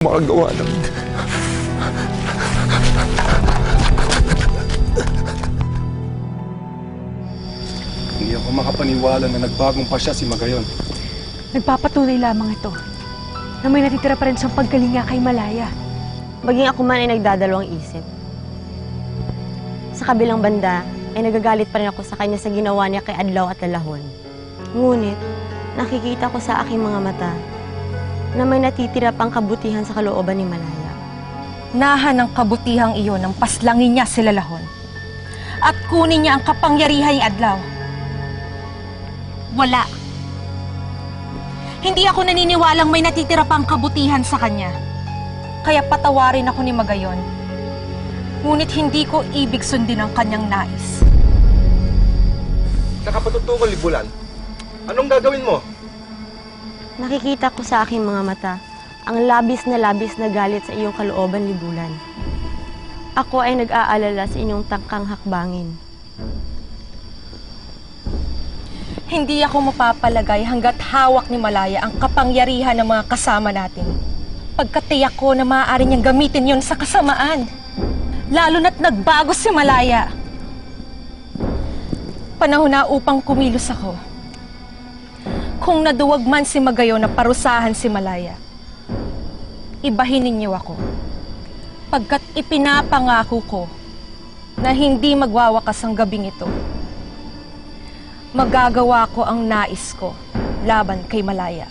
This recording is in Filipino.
makagawa ng... Hindi ako makapaniwala na nagbagong pa siya si Magayon. Nagpapatunay lamang ito na may natitira pa rin siyang paggalinga kay Malaya. Maging ako man ay nagdadalawang isip. Sa kabilang banda, ay nagagalit pa rin ako sa kanya sa ginawa niya kay Adlaw at Lalahon. Ngunit, nakikita ko sa aking mga mata na may natitira pang kabutihan sa kalooban ni Malaya. Nahan ng kabutihang iyon ng paslangin niya si Lalahon. At kunin niya ang kapangyarihan ni Adlaw. Wala. Hindi ako naniniwalang may natitira pang kabutihan sa kanya. Kaya patawarin ako ni Magayon. Ngunit hindi ko ibig sundin ang kanyang nais. Nakapatutungol, Libulan. Anong gagawin mo? Nakikita ko sa aking mga mata ang labis na labis na galit sa iyong kalooban, Libulan. Ako ay nag-aalala sa inyong tangkang hakbangin. Hindi ako mapapalagay hanggat hawak ni Malaya ang kapangyarihan ng mga kasama natin. Pagkatiyak ko na maaari niyang gamitin yun sa kasamaan. Lalo na't nagbago si Malaya. Panahon na upang kumilos ako. Kung naduwag man si Magayo na parusahan si Malaya, ibahin ninyo ako. Pagkat ipinapangako ko na hindi magwawakas ang gabing ito magagawa ko ang nais ko laban kay Malaya.